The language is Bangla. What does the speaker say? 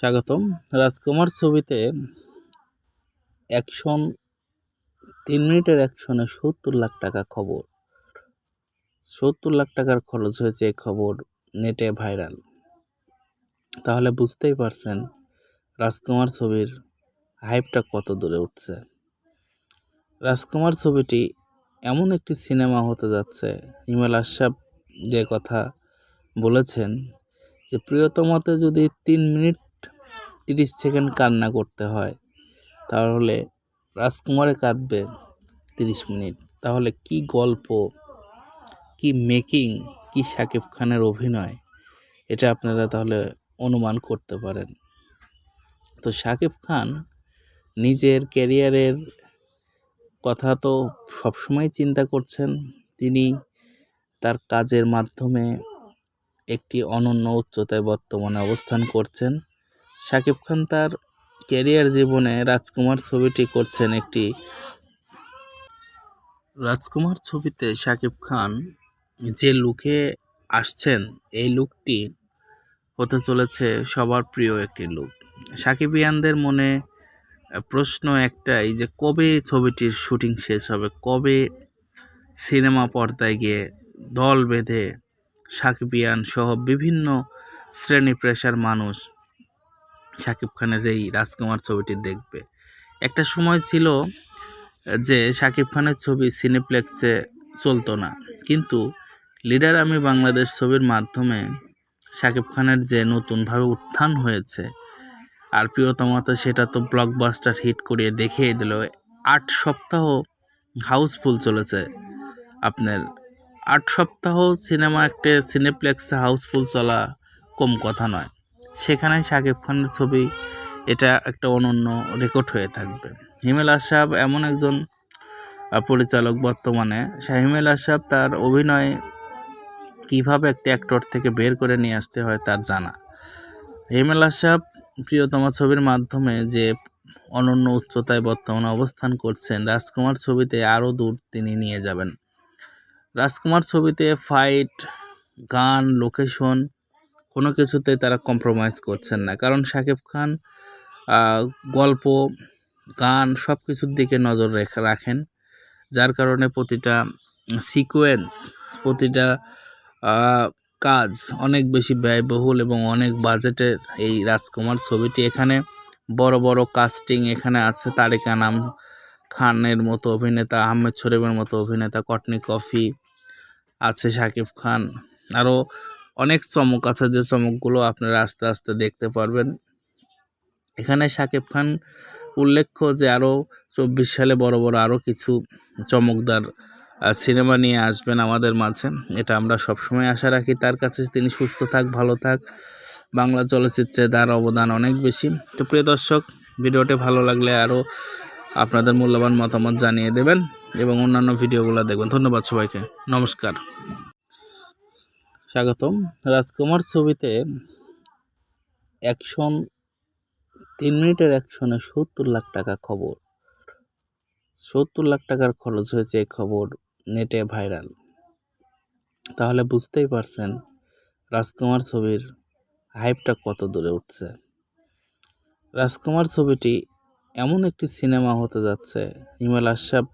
স্বাগতম। রাজকুমার ছবিতে অ্যাকশন তিন মিনিটের অ্যাকশনে সত্তর লাখ টাকা খবর। সত্তর লাখ টাকার খরচ হয়েছে এই খবর নেটে ভাইরাল। তাহলে বুঝতেই পারছেন রাজকুমার ছবির হাইপটা কত দূরে উঠছে। রাজকুমার ছবিটি এমন একটি সিনেমা হতে যাচ্ছে। হিমেল আশরাফ যে কথা বলেছেন যে, প্রিয়তমাতে যদি তিন মিনিট তিরিশ সেকেন্ড কান্না করতে হয়। তাহলে রাজকুমারে কাঁদবে তিরিশ মিনিট। তাহলে কি গল্প, কি মেকিং, কি শাকিব খানের অভিনয়, এটা আপনারা তাহলে অনুমান করতে পারেন। তো শাকিব খান নিজের ক্যারিয়ারের কথা তো সবসময় চিন্তা করছেন। তিনি তার কাজের মাধ্যমে একটি অনন্য উচ্চতায় বর্তমানে অবস্থান করছেন। শাকিব খান তার ক্যারিয়ার জীবনে রাজকুমার ছবিটি করছেন একটি। রাজকুমার ছবিতে শাকিব খান যে লুকে আসছেন, এই লুকটি হতে চলেছে সবার প্রিয় একটি লুক। সাকিবিয়ানদের মনে প্রশ্ন একটাই যে, কবে ছবিটির শুটিং শেষ হবে? কবে সিনেমা পর্দায় গিয়ে দল বেঁধে সাকিবিয়ান সহ বিভিন্ন শ্রেণি পেশার মানুষ শাকিব খানের এই রাজকুমার ছবিটি দেখবে। একটা সময় ছিল যে শাকিব খানের ছবি সিনেপ্লেক্সে চলতো না। কিন্তু লিডার আমি বাংলাদেশ ছবির মাধ্যমে শাকিব খানের যে নতুনভাবে উত্থান হয়েছে, আর প্রিয়তমাতে সেটা তো ব্লকবাস্টার হিট করিয়ে দেখিয়ে দিল। আট সপ্তাহ হাউসফুল চলেছে আপনার। আট সপ্তাহ সিনেমা একটা সিনেপ্লেক্সে হাউসফুল চলা কম কথা নয়। সেখানে শাকিব খানের ছবি, এটা একটা অনন্য রেকর্ড হয়ে থাকবে। হিমেল আশরাফ এমন একজন পরিচালক বর্তমানে। হিমেল আশরাফ তার অভিনয় কীভাবে একটি অ্যাক্টর থেকে বের করে নিয়ে আসতে হয় তার জানা। হিমেল আশরাফ প্রিয়তমা ছবির মাধ্যমে যে অনন্য উচ্চতায় বর্তমানে অবস্থান করছেন, রাজকুমার ছবিতে আরও দূর তিনি নিয়ে যাবেন। রাজকুমার ছবিতে ফাইট গান লোকেশন কোনো কিছুতেই তারা কম্প্রোমাইজ করছেন না। কারণ শাকিব খান গল্প, গান সব কিছুর দিকে নজর রেখে, রাখেন। যার কারণে প্রতিটা সিকোয়েন্স প্রতিটা কাজ অনেক বেশি ব্যয়বহুল এবং অনেক বাজেটের এই রাজকুমার ছবিটি। এখানে বড় বড় কাস্টিং এখানে আছে। তারিকা নাম খানের মতো অভিনেতা, আহমেদ শরীফের মতো অভিনেতা, কটনি কফি আছে শাকিব খান। আরও অনেক চমক আছে, যে চমকগুলো আপনারা আস্তে আস্তে দেখতে পারবেন। এখানে শাকিব খান উল্লেখ্য যে আরও চব্বিশ সালে বড় বড় আরও কিছু চমকদার সিনেমা নিয়ে আসবেন আমাদের মাঝে। এটা আমরা সবসময় আশা রাখি। তার কাছে তিনি সুস্থ থাক, ভালো থাক। বাংলা চলচ্চিত্রে তার অবদান অনেক বেশি। তো প্রিয় দর্শক, ভিডিওটি ভালো লাগলে আরও আপনাদের মূল্যবান মতামত জানিয়ে দেবেন এবং অন্যান্য ভিডিওগুলো দেখবেন। ধন্যবাদ সবাইকে। নমস্কার। স্বাগতম। রাজকুমার ছবিতে অ্যাকশন তিন মিনিটের অ্যাকশনে সত্তর লাখ টাকা খবর। সত্তর লাখ টাকার খরচ হয়েছে এই খবর নেটে ভাইরাল তাহলে বুঝতেই পারছেন রাজকুমার ছবির হাইপটা কত দূরে উঠছে। রাজকুমার ছবিটি এমন একটি সিনেমা হতে যাচ্ছে, হিমেল আশরাফ